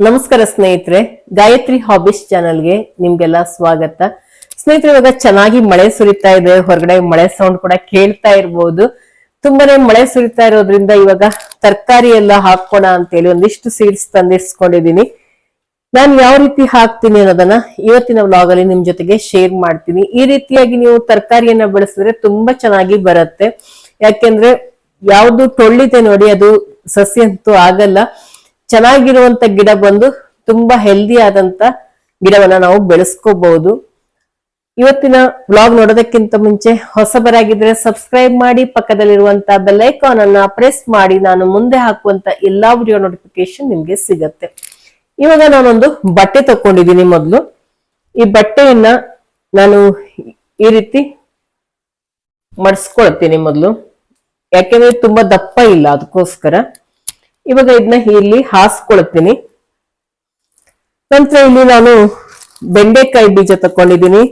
ನಮಸ್ಕಾರ ಸ್ನೇಹಿತರೆ, ಗಾಯತ್ರಿ ಹಾಬೀಸ್ ಚಾನಲ್ಗೆ ನಿಮ್ಗೆಲ್ಲ ಸ್ವಾಗತ. ಸ್ನೇಹಿತರೆ, ಇವಾಗ ಚೆನ್ನಾಗಿ ಮಳೆ ಸುರಿತಾ ಇದೆ, ಹೊರಗಡೆ ಮಳೆ ಸೌಂಡ್ ಕೂಡ ಕೇಳ್ತಾ ಇರ್ಬೋದು. ತುಂಬಾನೇ ಮಳೆ ಸುರಿತಾ ಇರೋದ್ರಿಂದ ಇವಾಗ ತರಕಾರಿ ಎಲ್ಲ ಹಾಕೋಣ ಅಂತೇಳಿ ಒಂದಿಷ್ಟು ಸೀಡ್ಸ್ ತಂದಿರ್ಸ್ಕೊಂಡಿದೀನಿ ನಾನು ಯಾವ ರೀತಿ ಹಾಕ್ತೀನಿ ಅನ್ನೋದನ್ನ ಇವತ್ತಿನ ವ್ಲಾಗ್ ಅಲ್ಲಿ ನಿಮ್ ಜೊತೆಗೆ ಶೇರ್ ಮಾಡ್ತೀನಿ. ಈ ರೀತಿಯಾಗಿ ನೀವು ತರಕಾರಿಯನ್ನ ಬೆಳೆಸಿದ್ರೆ ತುಂಬಾ ಚೆನ್ನಾಗಿ ಬರುತ್ತೆ. ಯಾಕೆಂದ್ರೆ ಯಾವ್ದು ತೊಳ್ಳಿದೆ ನೋಡಿ, ಅದು ಸಸ್ಯ ಅಂತೂ ಆಗಲ್ಲ. ಚೆನ್ನಾಗಿರುವಂತ ಗಿಡ ಬಂದು ತುಂಬಾ ಹೆಲ್ದಿ ಆದಂತ ಗಿಡವನ್ನ ನಾವು ಬೆಳೆಸ್ಕೋಬಹುದು. ಇವತ್ತಿನ ಬ್ಲಾಗ್ ನೋಡೋದಕ್ಕಿಂತ ಮುಂಚೆ ಹೊಸಬರಾಗಿದ್ರೆ ಸಬ್ಸ್ಕ್ರೈಬ್ ಮಾಡಿ, ಪಕ್ಕದಲ್ಲಿರುವಂತ ಬೆಲ್ಲೈಕಾನ್ ಅನ್ನ ಪ್ರೆಸ್ ಮಾಡಿ, ನಾನು ಮುಂದೆ ಹಾಕುವಂತ ಎಲ್ಲಾ ವಿಡಿಯೋ ನೋಟಿಫಿಕೇಶನ್ ನಿಮ್ಗೆ ಸಿಗತ್ತೆ. ಇವಾಗ ನಾನೊಂದು ಬಟ್ಟೆ ತಕೊಂಡಿದ್ದೀನಿ ಮೊದಲು. ಈ ಬಟ್ಟೆಯನ್ನ ನಾನು ಈ ರೀತಿ ಮಡಿಸ್ಕೊಳ್ತೀನಿ ಮೊದಲು. ಯಾಕೆಂದ್ರೆ ತುಂಬಾ ದಪ್ಪ ಇಲ್ಲ, ಅದಕ್ಕೋಸ್ಕರ. ಇವಾಗ ಇದನ್ನ ಇಲ್ಲಿ ಹಾಸ್ಕೊಳ್ತೀನಿ. ನಂತರ ಇಲ್ಲಿ ನಾನು ಬೆಂಡೆಕಾಯಿ ಬೀಜ ತಕೊಂಡಿದ್ದೀನಿ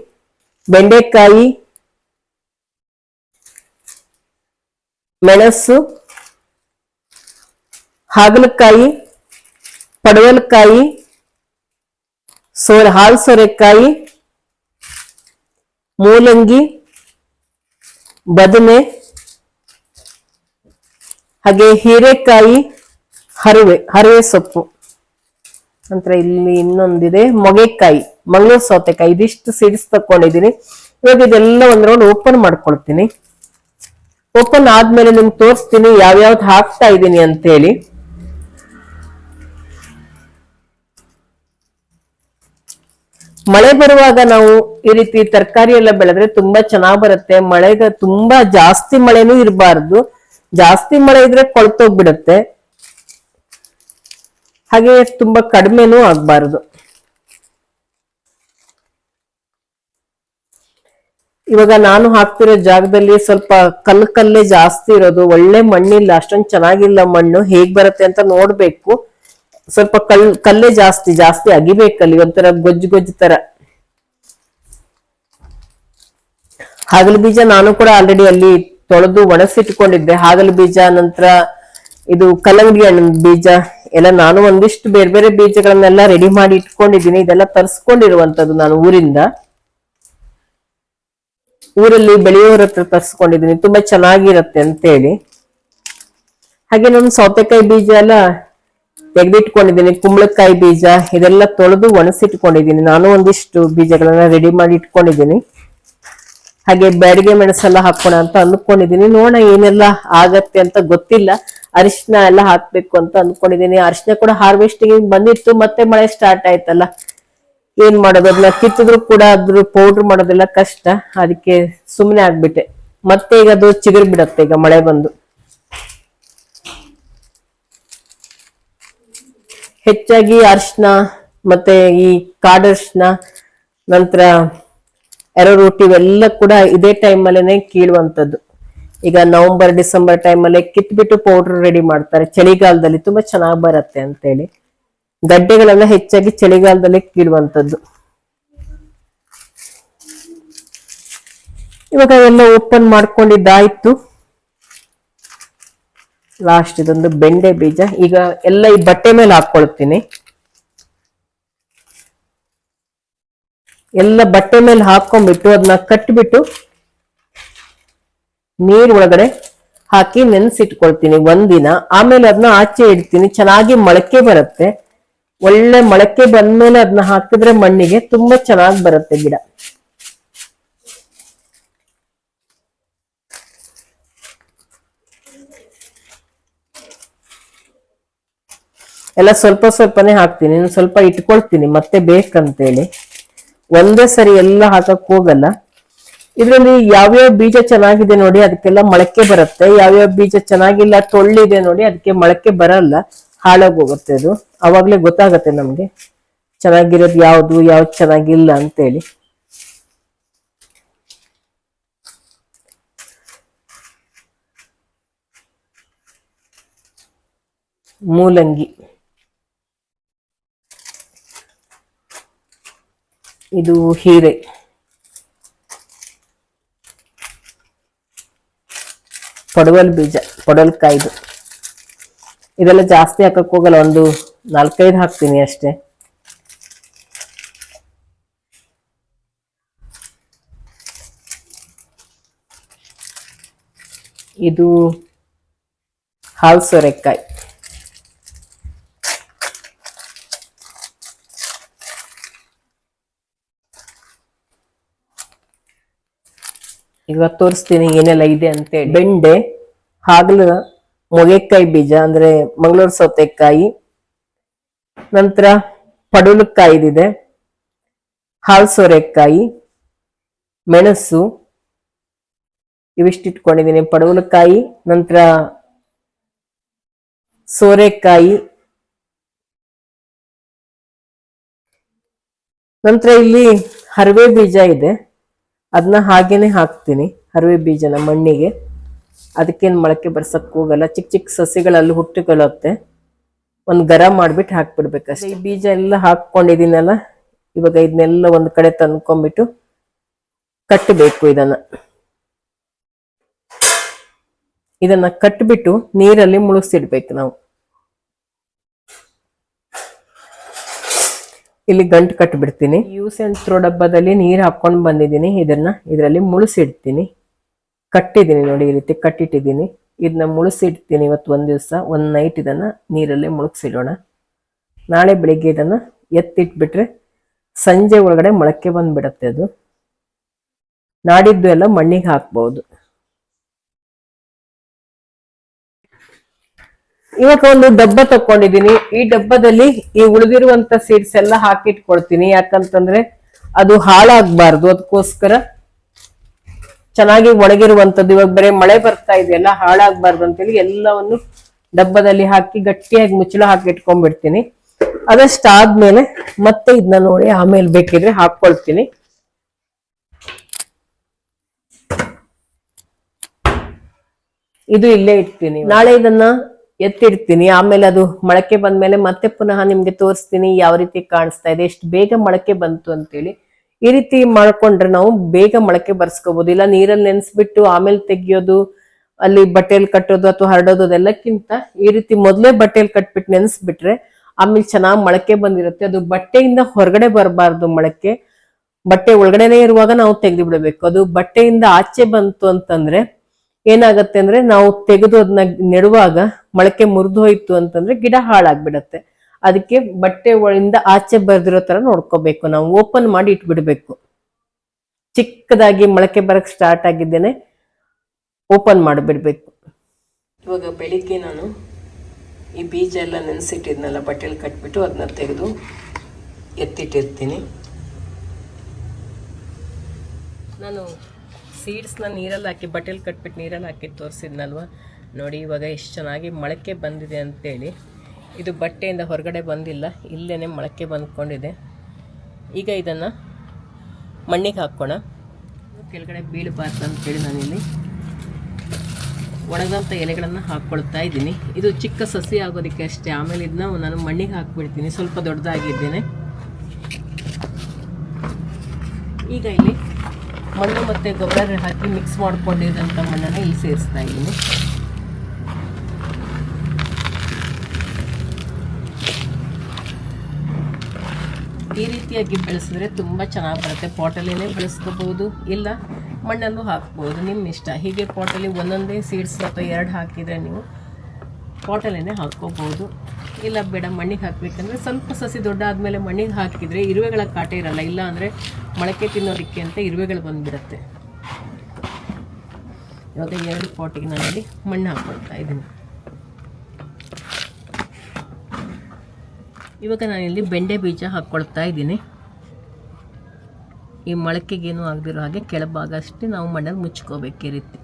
ಬೆಂಡೆಕಾಯಿ, ಮೆಣಸು, ಹಾಗಲಕಾಯಿ, ಪಡವಲಕಾಯಿ, ಸೋರೆ, ಹಾಲು ಸೋರೆಕಾಯಿ, ಮೂಲಂಗಿ, ಬದನೆ, ಹಾಗೆ ಹೀರೆಕಾಯಿ ಹರಿವೆ ಹರಿವೆ ಸೊಪ್ಪು. ನಂತರ ಇಲ್ಲಿ ಇನ್ನೊಂದಿದೆ ಮೊಗೆಕಾಯಿ, ಮಂಗಳೂರು ಸೌತೆಕಾಯಿ. ಇದಿಷ್ಟು ಸೀಡ್ಸ್ ತಕೊಂಡಿದ್ದೀನಿ ಇವಾಗ ಇದೆಲ್ಲ ಒಂದ್ ರೌಂಡ್ ಓಪನ್ ಮಾಡ್ಕೊಳ್ತೀನಿ. ಓಪನ್ ಆದ್ಮೇಲೆ ನಿಮ್ಗೆ ತೋರಿಸ್ತೀನಿ ಯಾವ್ಯಾವ್ದು ಹಾಕ್ತಾ ಇದ್ದೀನಿ ಅಂತ ಹೇಳಿ ಮಳೆ ಬರುವಾಗ ನಾವು ಈ ರೀತಿ ತರಕಾರಿ ಎಲ್ಲ ಬೆಳೆದ್ರೆ ತುಂಬಾ ಚೆನ್ನಾಗ್ ಬರುತ್ತೆ. ಮಳೆಗ ತುಂಬಾ ಜಾಸ್ತಿ ಮಳೆನೂ ಇರಬಾರ್ದು. ಜಾಸ್ತಿ ಮಳೆ ಇದ್ರೆ ಕೊಳ್ತೋಗ್ಬಿಡುತ್ತೆ. ಹಾಗೆ ತುಂಬಾ ಕಡಿಮೆನೂ ಆಗಬಾರ್ದು. ಇವಾಗ ನಾನು ಹಾಕ್ತಿರೋ ಜಾಗದಲ್ಲಿ ಸ್ವಲ್ಪ ಕಲ್ಲು ಕಲ್ಲೇ ಜಾಸ್ತಿ ಇರೋದು, ಒಳ್ಳೆ ಮಣ್ಣಿಲ್ಲ, ಅಷ್ಟೊಂದು ಚೆನ್ನಾಗಿಲ್ಲ ಮಣ್ಣು, ಹೇಗ್ ಬರುತ್ತೆ ಅಂತ ನೋಡ್ಬೇಕು. ಸ್ವಲ್ಪ ಕಲ್, ಕಲ್ಲೇ ಜಾಸ್ತಿ ಜಾಸ್ತಿ ಅಗಿಬೇಕಲ್ಲಿ, ಒಂಥರ ಗೊಜ್ಜು ಗೊಜ್ಜು ತರ. ಹಾಗಲ ಬೀಜ ನಾನು ಕೂಡ ಆಲ್ರೆಡಿ ಅಲ್ಲಿ ತೊಳೆದು ಒಣಸಿಟ್ಕೊಂಡಿದ್ದೆ ಹಾಗಲ ಬೀಜ ನಂತರ ಇದು ಕಲ್ಲಂಗಡಿ ಹಣ್ಣಿನ ಬೀಜ ಎಲ್ಲ ನಾನು ಒಂದಿಷ್ಟು ಬೇರೆ ಬೇರೆ ಬೀಜಗಳನ್ನೆಲ್ಲ ರೆಡಿ ಮಾಡಿ ಇಟ್ಕೊಂಡಿದ್ದೀನಿ. ಇದೆಲ್ಲ ತರಿಸ್ಕೊಂಡಿರುವಂತದ್ದು ನಾನು ಊರಿಂದ. ಊರಲ್ಲಿ ಬೆಳೆಯೋರ ಹತ್ರ ತರಿಸ್ಕೊಂಡಿದ್ದೀನಿ. ತುಂಬಾ ಚೆನ್ನಾಗಿರತ್ತೆ ಅಂತೇಳಿ. ಹಾಗೆ ನಾನು ಸೌತೆಕಾಯಿ ಬೀಜ ಎಲ್ಲ ತೆಗೆದಿಟ್ಕೊಂಡಿದ್ದೀನಿ. ಕುಂಬಳಕಾಯಿ ಬೀಜ, ಇದೆಲ್ಲ ತೊಳೆದು ಒಣಸಿಟ್ಕೊಂಡಿದ್ದೀನಿ ನಾನು ಒಂದಿಷ್ಟು ಬೀಜಗಳನ್ನ ರೆಡಿ ಮಾಡಿ ಇಟ್ಕೊಂಡಿದ್ದೀನಿ. ಹಾಗೆ ಬ್ಯಾಡಿಗೆ ಮೆಣಸೆಲ್ಲ ಹಾಕೋಣ ಅಂತ ಅಂದ್ಕೊಂಡಿದ್ದೀನಿ. ನೋಡೋಣ ಏನೆಲ್ಲ ಆಗತ್ತೆ ಅಂತ ಗೊತ್ತಿಲ್ಲ. ಅರಿಶಿನ ಎಲ್ಲ ಹಾಕ್ಬೇಕು ಅಂತ ಅನ್ಕೊಂಡಿದೀನಿ ಅರಿಶಿನ ಕೂಡ ಹಾರ್ವೆಸ್ಟಿಂಗ್ ಬಂದಿತ್ತು, ಮತ್ತೆ ಮಳೆ ಸ್ಟಾರ್ಟ್ ಆಯ್ತಲ್ಲ. ಏನ್ ಮಾಡೋದು ಅದನ್ನ ಕಿತ್ತಿದ್ರು ಕೂಡ ಅದ್ರ ಪೌಡರ್ ಮಾಡೋದೆಲ್ಲ ಕಷ್ಟ. ಅದಕ್ಕೆ ಸುಮ್ಮನೆ ಆಗ್ಬಿಟ್ಟೆ. ಮತ್ತೆ ಈಗ ಅದು ಚಿಗುರು ಬಿಡತ್ತೆ, ಈಗ ಮಳೆ ಬಂದು. ಹೆಚ್ಚಾಗಿ ಅರ್ಶನ, ಮತ್ತೆ ಈ ಕಾಡರ್ಶಿನ ನಂತರ ಎರೋರೂಟ್ ಇವೆಲ್ಲ ಕೂಡ ಇದೇ ಟೈಮ್ ಅಲ್ಲೇನೆ ಕೀಳುವಂತದ್ದು ಈಗ ನವೆಂಬರ್, ಡಿಸೆಂಬರ್ ಟೈಮಲ್ಲಿ ಕಿತ್ಬಿಟ್ಟು ಪೌಡರ್ ರೆಡಿ ಮಾಡ್ತಾರೆ. ಚಳಿಗಾಲದಲ್ಲಿ ತುಂಬಾ ಚೆನ್ನಾಗಿ ಬರತ್ತೆ ಅಂತೇಳಿ. ಗಡ್ಡೆಗಳೆಲ್ಲ ಹೆಚ್ಚಾಗಿ ಚಳಿಗಾಲದಲ್ಲಿ ಕೀಳುವಂಥದ್ದು. ಇವಾಗ ಎಲ್ಲ ಓಪನ್ ಮಾಡ್ಕೊಂಡಿದ್ದಾಯ್ತು. ಲಾಸ್ಟ್ ಇದೊಂದು ಬೆಂಡೆ ಬೀಜ. ಈಗ ಎಲ್ಲ ಈ ಬಟ್ಟೆ ಮೇಲೆ ಹಾಕೊಳ್ತೀನಿ. ಎಲ್ಲ ಬಟ್ಟೆ ಮೇಲೆ ಹಾಕೊಂಡ್ಬಿಟ್ಟು ಅದನ್ನ ಕಟ್ಬಿಟ್ಟು ನೀರ್ ಒಳಗಡೆ ಹಾಕಿ ನೆನ್ಸಿಟ್ಕೊಳ್ತೀನಿ ಒಂದಿನ. ಆಮೇಲೆ ಅದನ್ನ ಆಚೆ ಇಡ್ತೀನಿ. ಚೆನ್ನಾಗಿ ಮೊಳಕೆ ಬರುತ್ತೆ. ಒಳ್ಳೆ ಮೊಳಕೆ ಬಂದ್ಮೇಲೆ ಅದನ್ನ ಹಾಕಿದ್ರೆ ಮಣ್ಣಿಗೆ ತುಂಬಾ ಚೆನ್ನಾಗಿ ಬರುತ್ತೆ ಗಿಡ. ಎಲ್ಲ ಸ್ವಲ್ಪ ಸ್ವಲ್ಪನೇ ಹಾಕ್ತೀನಿ. ಸ್ವಲ್ಪ ಇಟ್ಕೊಳ್ತೀನಿ. ಮತ್ತೆ ಬೇಕಂತೇಳಿ. ಒಂದೇ ಸರಿ ಎಲ್ಲ ಹಾಕಕ್ ಹೋಗಲ್ಲ. ಇದ್ರಲ್ಲಿ ಯಾವ್ಯಾವ ಬೀಜ ಚೆನ್ನಾಗಿದೆ ನೋಡಿ, ಅದಕ್ಕೆಲ್ಲ ಮೊಳಕೆ ಬರುತ್ತೆ. ಯಾವ್ಯಾವ ಬೀಜ ಚೆನ್ನಾಗಿಲ್ಲ, ತೊಳ್ಳಿದೆ ನೋಡಿ, ಅದಕ್ಕೆ ಮೊಳಕೆ ಬರಲ್ಲ, ಹಾಳಾಗಿ ಹೋಗುತ್ತೆ ಅದು. ಅವಾಗಲೇ ಗೊತ್ತಾಗತ್ತೆ ನಮ್ಗೆ. ಚೆನ್ನಾಗಿರೋದು ಯಾವ್ದು ಯಾವ್ದು ಚೆನ್ನಾಗಿಲ್ಲ ಅಂತೇಳಿ. ಮೂಲಂಗಿ. ಇದು ಹೀರೆ. ಪಡವಲ್ ಬೀಜ ಪಡವಲ್ಕಾಯ್ದು ಇದೆಲ್ಲ ಜಾಸ್ತಿ ಹಾಕಕ್ಕೆ ಹೋಗಲ್ಲ ಒಂದು ನಾಲ್ಕೈದು ಹಾಕ್ತೀನಿ ಅಷ್ಟೇ. ಇದು ಹಾಲು ಸೋರೆಕಾಯಿ ಈಗ ತೋರಿಸ್ತೀನಿ ಏನೆಲ್ಲ ಇದೆ ಅಂತೇಳಿ. ಬೆಂಡೆ, ಹಾಗಲ, ಮೊಗೆಕಾಯಿ ಬೀಜ, ಅಂದ್ರೆ ಮಂಗಳೂರು ಸೌತೆಕಾಯಿ, ನಂತರ ಪಡುಲಕಾಯಿದಿದೆ ಹಾಲ್ ಸೋರೆಕಾಯಿ ಮೆಣಸು, ಇವಿಷ್ಟು ಇಟ್ಕೊಂಡಿದ್ದೀನಿ ಪಡವಲಕಾಯಿ, ನಂತರ ಸೋರೆಕಾಯಿ, ನಂತರ ಇಲ್ಲಿ ಹರವೆ ಬೀಜ ಇದೆ. ಅದನ್ನ ಹಾಗೇನೆ ಹಾಕ್ತೀನಿ ಹರಿವೆ ಬೀಜನ ಮಣ್ಣಿಗೆ. ಅದಕ್ಕೇನು ಮೊಳಕೆ ಬರ್ಸಕ್ಕೆ ಹೋಗಲ್ಲ ಚಿಕ್ಕ ಚಿಕ್ಕ ಸಸಿಗಳಲ್ಲಿ ಹುಟ್ಟಿಕೊಳ್ಳುತ್ತೆ. ಒಂದು ಗರ ಮಾಡಿಬಿಟ್ಟು ಹಾಕ್ಬಿಡ್ಬೇಕಷ್ಟೇ. ಈ ಬೀಜ ಎಲ್ಲ ಹಾಕ್ಕೊಂಡಿದ್ದೀನಲ್ಲ, ಇವಾಗ ಇದನ್ನೆಲ್ಲ ಒಂದು ಕಡೆ ತಂದ್ಕೊಂಡ್ಬಿಟ್ಟು ಕಟ್ಟಬೇಕು ಇದನ್ನ. ಇದನ್ನ ಕಟ್ಬಿಟ್ಟು ನೀರಲ್ಲಿ ಮುಳುಗಿಸಿಡ್ಬೇಕು ನಾವು. ಇಲ್ಲಿ ಗಂಟು ಕಟ್ಟಿಬಿಡ್ತೀನಿ ಯೂಸ್ ಅಂಡ್ ಥ್ರೋ ಡಬ್ಬದಲ್ಲಿ ನೀರು ಹಾಕ್ಕೊಂಡು ಬಂದಿದ್ದೀನಿ. ಇದನ್ನ ಇದರಲ್ಲಿ ಮುಳುಸಿಡ್ತೀನಿ. ಕಟ್ಟಿದ್ದೀನಿ ನೋಡಿ ಈ ರೀತಿ ಕಟ್ಟಿಟ್ಟಿದ್ದೀನಿ. ಇದನ್ನ ಮುಳುಸಿಡ್ತೀನಿ ಇವತ್ತು ಒಂದು ದಿವಸ. ಒಂದು ನೈಟ್ ಇದನ್ನ ನೀರಲ್ಲಿ ಮುಳುಗಿಸಿಡೋಣ. ನಾಳೆ ಬೆಳಿಗ್ಗೆ ಇದನ್ನು ಎತ್ತಿಟ್ಬಿಟ್ರೆ ಸಂಜೆ ಒಳಗಡೆ ಮೊಳಕೆ ಬಂದುಬಿಡತ್ತೆ ಅದು. ನಾಡಿದ್ದು ಎಲ್ಲ ಮಣ್ಣಿಗೆ ಹಾಕ್ಬಹುದು ಇವಾಗ ಒಂದು ಡಬ್ಬ ತಕೊಂಡಿದ್ದೀನಿ ಈ ಡಬ್ಬದಲ್ಲಿ ಈ ಉಳಿದಿರುವಂತ ಸೀಡ್ಸ್ ಎಲ್ಲ ಹಾಕಿಟ್ಕೊಳ್ತೀನಿ. ಯಾಕಂತಂದ್ರೆ ಅದು ಹಾಳಾಗ್ಬಾರ್ದು. ಅದಕ್ಕೋಸ್ಕರ ಚೆನ್ನಾಗಿ ಒಣಗಿರುವಂತದ್ದು ಇವಾಗ ಬರೀ ಮಳೆ ಬರ್ತಾ ಇದೆಯಲ್ಲ, ಹಾಳಾಗ್ಬಾರ್ದು ಅಂತೇಳಿ ಎಲ್ಲವನ್ನು ಡಬ್ಬದಲ್ಲಿ ಹಾಕಿ ಗಟ್ಟಿಯಾಗಿ ಮುಚ್ಚಳ ಹಾಕಿ ಇಟ್ಕೊಂಡ್ಬಿಡ್ತೀನಿ. ಅದಷ್ಟಾದ್ಮೇಲೆ ಮತ್ತೆ ಇದನ್ನ ನೋಡಿ ಆಮೇಲೆ ಬೇಕಿದ್ರೆ ಹಾಕೊಳ್ತೀನಿ ಇದು ಇಲ್ಲೇ ಇಡ್ತೀನಿ ನಾಳೆ ಇದನ್ನ ಎತ್ತಿಡ್ತೀನಿ. ಆಮೇಲೆ ಅದು ಮೊಳಕೆ ಬಂದ್ಮೇಲೆ ಮತ್ತೆ ಪುನಃ ನಿಮ್ಗೆ ತೋರಿಸ್ತೀನಿ ಯಾವ ರೀತಿ ಕಾಣಿಸ್ತಾ ಇದೆ. ಎಷ್ಟು ಬೇಗ ಮೊಳಕೆ ಬಂತು ಅಂತೇಳಿ ಈ ರೀತಿ ಮಾಡ್ಕೊಂಡ್ರೆ ನಾವು ಬೇಗ ಮೊಳಕೆ ಬರ್ಸ್ಕೋಬಹುದು ಇಲ್ಲ ನೀರಲ್ಲಿ ನೆನ್ಸ್ಬಿಟ್ಟು ಆಮೇಲೆ ತೆಗಿಯೋದು, ಅಲ್ಲಿ ಬಟ್ಟೆಲ್ ಕಟ್ಟೋದು ಅಥವಾ ಹರಡೋದು ಅದೆಲ್ಲಕ್ಕಿಂತ ಈ ರೀತಿ ಮೊದಲೇ ಬಟ್ಟೆಲ್ ಕಟ್ಬಿಟ್ಟು ನೆನ್ಸ್ಬಿಟ್ರೆ ಆಮೇಲೆ ಚೆನ್ನಾಗಿ ಮೊಳಕೆ ಬಂದಿರುತ್ತೆ. ಅದು ಬಟ್ಟೆಯಿಂದ ಹೊರಗಡೆ ಬರಬಾರ್ದು ಮೊಳಕೆ. ಬಟ್ಟೆ ಒಳಗಡೆನೆ ಇರುವಾಗ ನಾವು ತೆಗೆದು ಬಿಡಬೇಕು ಅದು ಬಟ್ಟೆಯಿಂದ ಆಚೆ ಬಂತು ಅಂತಂದ್ರೆ ಏನಾಗತ್ತೆ ಅಂದ್ರೆ ನಾವು ತೆಗೆದು ಅದನ್ನ ನೆಡುವಾಗ ಮೊಳಕೆ ಮುರಿದು ಹೋಯ್ತು ಅಂತಂದ್ರೆ ಗಿಡ ಹಾಳಾಗ್ಬಿಡತ್ತೆ. ಅದಕ್ಕೆ ಬಟ್ಟೆ ಒಳಿಂದ ಆಚೆ ಬರ್ದಿರೋ ತರ ನೋಡ್ಕೋಬೇಕು. ನಾವು ಓಪನ್ ಮಾಡಿ ಇಟ್ಬಿಡ್ಬೇಕು. ಚಿಕ್ಕದಾಗಿ ಮೊಳಕೆ ಬರಕ್ ಸ್ಟಾರ್ಟ್ ಆಗಿದ್ದೇನೆ. ಓಪನ್ ಮಾಡಿಬಿಡ್ಬೇಕು. ಇವಾಗ ಬೆಳಿಗ್ಗೆ ನಾನು ಈ ಬೀಜ ಎಲ್ಲ ನೆನೆಸಿಟ್ಟಿದ್ನಲ್ಲ ಬಟ್ಟೆಲಿ ಕಟ್ಬಿಟ್ಟು ಅದನ್ನ ತೆಗೆದು ಎತ್ತಿಟ್ಟಿರ್ತೀನಿ. ನಾನು ಸೀಡ್ಸ್ನ ನೀರಲ್ಲಿ ಹಾಕಿ ಬಟ್ಟೆಲಿ ಕಟ್ಬಿಟ್ಟು ನೀರಲ್ಲಿ ಹಾಕಿ ತೋರಿಸಿದ್ನಲ್ವ? ನೋಡಿ, ಇವಾಗ ಎಷ್ಟು ಚೆನ್ನಾಗಿ ಮೊಳಕೆ ಬಂದಿದೆ ಅಂತೇಳಿ. ಇದು ಬಟ್ಟೆಯಿಂದ ಹೊರಗಡೆ ಬಂದಿಲ್ಲ ಇಲ್ಲೇ ಮೊಳಕೆ ಬಂದ್ಕೊಂಡಿದೆ. ಈಗ ಇದನ್ನು ಮಣ್ಣಿಗೆ ಹಾಕ್ಕೋಣ ಕೆಳಗಡೆ ಬೀಳಬಾರ್ದು ಅಂತೇಳಿ ನಾನಿಲ್ಲಿ ಒಣಗಂಥ ಎಲೆಗಳನ್ನು ಹಾಕ್ಕೊಳ್ತಾ ಇದ್ದೀನಿ. ಇದು ಚಿಕ್ಕ ಸಸಿ ಆಗೋದಕ್ಕೆ ಅಷ್ಟೇ, ಆಮೇಲೆ ಇದನ್ನ ನಾನು ಮಣ್ಣಿಗೆ ಹಾಕ್ಬಿಡ್ತೀನಿ, ಸ್ವಲ್ಪ ದೊಡ್ಡದಾಗಿದ್ದೇನೆ. ಈಗ ಇಲ್ಲಿ ಮಣ್ಣು ಮತ್ತು ಗೊಬ್ಬರ ಹಾಕಿ ಮಿಕ್ಸ್ ಮಾಡಿಕೊಂಡಿದ್ದಂಥ ಮಣ್ಣನ್ನು ಇಲ್ಲಿ ಸೇರಿಸ್ತಾ ಇದ್ದೀನಿ. ಈ ರೀತಿಯಾಗಿ ಬೆಳೆಸಿದ್ರೆ ತುಂಬ ಚೆನ್ನಾಗಿ ಬರುತ್ತೆ. ಪಾಟಲ್ಲಿನೇ ಬೆಳೆಸ್ಕೋಬಹುದು, ಇಲ್ಲ ಮಣ್ಣಲ್ಲೂ ಹಾಕ್ಬೋದು ನಿಮ್ಮ ಇಷ್ಟ. ಹೀಗೆ ಪಾಟಲ್ಲಿ ಒಂದೊಂದೇ ಸೀಡ್ಸ್ ಅಥವಾ ಎರಡು ಹಾಕಿದರೆ ನೀವು ಪಾಟಲ್ಲೇ ಹಾಕ್ಕೋಬೋದು ಇಲ್ಲ ಬೇಡ, ಮಣ್ಣಿಗೆ ಹಾಕಬೇಕಂದ್ರೆ ಸ್ವಲ್ಪ ಸಸಿ ದೊಡ್ಡ ಆದಮೇಲೆ ಮಣ್ಣಿಗೆ ಹಾಕಿದರೆ ಇರುವೆಗಳ ಕಾಟ ಇರಲ್ಲ, ಇಲ್ಲ ಅಂದರೆ ಮೊಳಕೆ ತಿನ್ನೋದಕ್ಕೆ ಅಂತ ಇರುವೆಗಳು ಬಂದುಬಿಡುತ್ತೆ. ಇವಾಗ ಎರಡು ಪಾಟಿಗೆ ನಾನಲ್ಲಿ ಮಣ್ಣು ಹಾಕ್ಕೊಳ್ತಾ ಇದ್ದೀನಿ. ಇವಾಗ ನಾನಿಲ್ಲಿ ಬೆಂಡೆ ಬೀಜ ಹಾಕ್ಕೊಳ್ತಾ ಇದ್ದೀನಿ. ಈ ಮೊಳಕೆಗೇನು ಆಗದಿರೋ ಹಾಗೆ ಕೆಳಭಾಗ ಅಷ್ಟೇ ನಾವು ಮಣ್ಣಲ್ಲಿ ಮುಚ್ಕೋಬೇಕು ಈ ರೀತಿ.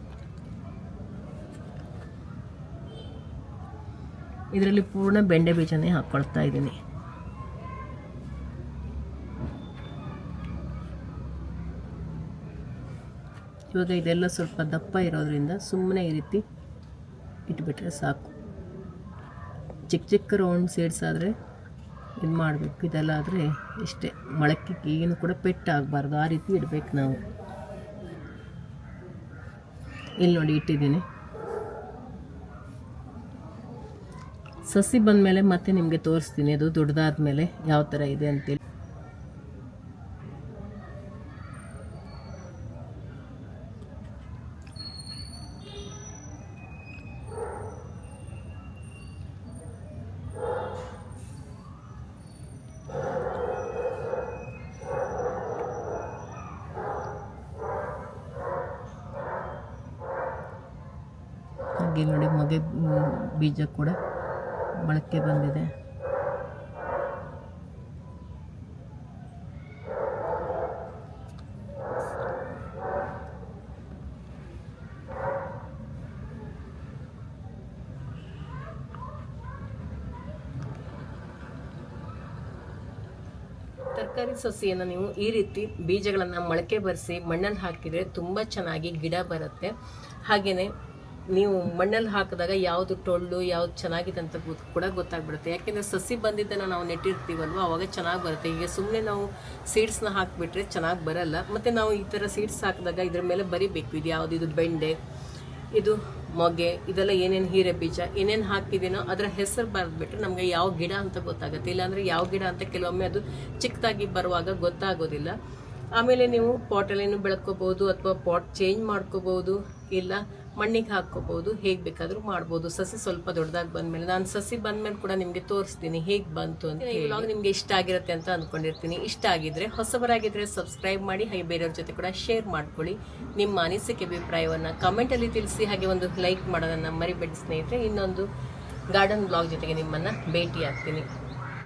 ಇದರಲ್ಲಿ ಪೂರ್ಣ ಬೆಂಡೆ ಬೀಜನೇ ಹಾಕ್ಕೊಳ್ತಾ ಇದ್ದೀನಿ. ಇವಾಗ ಇದೆಲ್ಲ ಸ್ವಲ್ಪ ದಪ್ಪ ಇರೋದ್ರಿಂದ ಸುಮ್ಮನೆ ಈ ರೀತಿ ಇಟ್ಬಿಟ್ರೆ ಸಾಕು. ಚಿಕ್ಕ ಚಿಕ್ಕ ರೌಂಡ್ ಸೀಡ್ಸ್ ಆದರೆ ಇದು ಮಾಡಬೇಕು. ಇದೆಲ್ಲ ಆದರೆ ಇಷ್ಟೇ. ಮೊಳಕೆ ಏನು ಕೂಡ ಪೆಟ್ಟಾಗಬಾರ್ದು. ಆ ರೀತಿ ಇಡಬೇಕು ನಾವು. ಇಲ್ಲಿ ನೋಡಿ ಇಟ್ಟಿದ್ದೀನಿ. ಸಸಿ ಬಂದಮೇಲೆ ಮತ್ತೆ ನಿಮಗೆ ತೋರಿಸ್ತೀನಿ. ಅದು ದೊಡ್ಡದಾದ ಮೇಲೆ ಯಾವ ಥರ ಇದೆ ಅಂತೇಳಿ ಹಾಗೆ ನೋಡಿ ಮೊಗೆ ಬೀಜ ಕೂಡ ಮೊಳಕೆ ಬಂದಿದೆ. ತರಕಾರಿ ಸಸಿಯನ್ನು ನೀವು ಈ ರೀತಿ ಬೀಜಗಳನ್ನು ಮೊಳಕೆ ಬರೆಸಿ ಮಣ್ಣಲ್ಲಿ ಹಾಕಿದರೆ ತುಂಬ ಚೆನ್ನಾಗಿ ಗಿಡ ಬರುತ್ತೆ. ಹಾಗೆಯೇ ನೀವು ಮಣ್ಣಲ್ಲಿ ಹಾಕಿದಾಗ ಯಾವುದು ಟೊಳ್ಳು, ಯಾವ್ದು ಚೆನ್ನಾಗಿದೆ ಅಂತ ಕೂಡ ಗೊತ್ತಾಗ್ಬಿಡುತ್ತೆ. ಯಾಕೆಂದ್ರೆ ಸಸಿ ಬಂದಿದ್ದನ್ನು ನಾವು ನೆಟ್ಟಿರ್ತೀವಲ್ವ, ಅವಾಗ ಚೆನ್ನಾಗಿ ಬರುತ್ತೆ. ಈಗ ಸುಮ್ಮನೆ ನಾವು ಸೀಡ್ಸ್ನ ಹಾಕಿಬಿಟ್ರೆ ಚೆನ್ನಾಗಿ ಬರಲ್ಲ. ಮತ್ತು ನಾವು ಈ ಥರ ಸೀಡ್ಸ್ ಹಾಕಿದಾಗ ಇದ್ರ ಮೇಲೆ ಬರಿಬೇಕು. ಇದು ಯಾವುದು? ಇದು ಬೆಂಡೆ, ಇದು ಮೊಗೆ, ಇದೆಲ್ಲ ಏನೇನು ಹೀರೆ ಬೀಜ, ಏನೇನು ಹಾಕಿದೀನೋ ಅದರ ಹೆಸರು ಬರೆದ್ಬಿಟ್ರೆ ನಮಗೆ ಯಾವ ಗಿಡ ಅಂತ ಗೊತ್ತಾಗುತ್ತೆ. ಇಲ್ಲಾಂದರೆ ಯಾವ ಗಿಡ ಅಂತ ಕೆಲವೊಮ್ಮೆ ಅದು ಚಿಕ್ಕದಾಗಿ ಬರುವಾಗ ಗೊತ್ತಾಗೋದಿಲ್ಲ. ಆಮೇಲೆ ನೀವು ಪಾಟಲ್ಲೇನು ಬೆಳ್ಕೋಬೋದು ಅಥವಾ ಪಾಟ್ ಚೇಂಜ್ ಮಾಡ್ಕೋಬೋದು ಇಲ್ಲ ಮಣ್ಣಿಗೆ ಹಾಕ್ಕೋಬೋದು ಹೇಗೆ ಬೇಕಾದರೂ ಮಾಡ್ಬೋದು. ಸಸಿ ಸ್ವಲ್ಪ ದೊಡ್ಡದಾಗಿ ಬಂದಮೇಲೆ ನಾನು ಸಸಿ ಬಂದಮೇಲೆ ಕೂಡ ನಿಮಗೆ ತೋರಿಸ್ತೀನಿ ಹೇಗೆ ಬಂತು ಅಂತ ಇವಾಗ ನಿಮಗೆ ಇಷ್ಟ ಆಗಿರುತ್ತೆ ಅಂತ ಅಂದ್ಕೊಂಡಿರ್ತೀನಿ ಇಷ್ಟ ಆಗಿದ್ರೆ ಹೊಸಬರಾಗಿದ್ದರೆ ಸಬ್ಸ್ಕ್ರೈಬ್ ಮಾಡಿ ಹಾಗೆ ಬೇರೆಯವ್ರ ಜೊತೆ ಕೂಡ ಶೇರ್ ಮಾಡ್ಕೊಳ್ಳಿ. ನಿಮ್ಮ ಅನಿಸಿಕೆ ಅಭಿಪ್ರಾಯವನ್ನು ಕಮೆಂಟಲ್ಲಿ ತಿಳಿಸಿ ಹಾಗೆ ಒಂದು ಲೈಕ್ ಮಾಡೋದನ್ನು ಮರಿಬೇಡಿ ಸ್ನೇಹಿತರೆ. ಇನ್ನೊಂದು ಗಾರ್ಡನ್ ಬ್ಲಾಗ್ ಜೊತೆಗೆ ನಿಮ್ಮನ್ನು ಭೇಟಿ ಆಗ್ತೀನಿ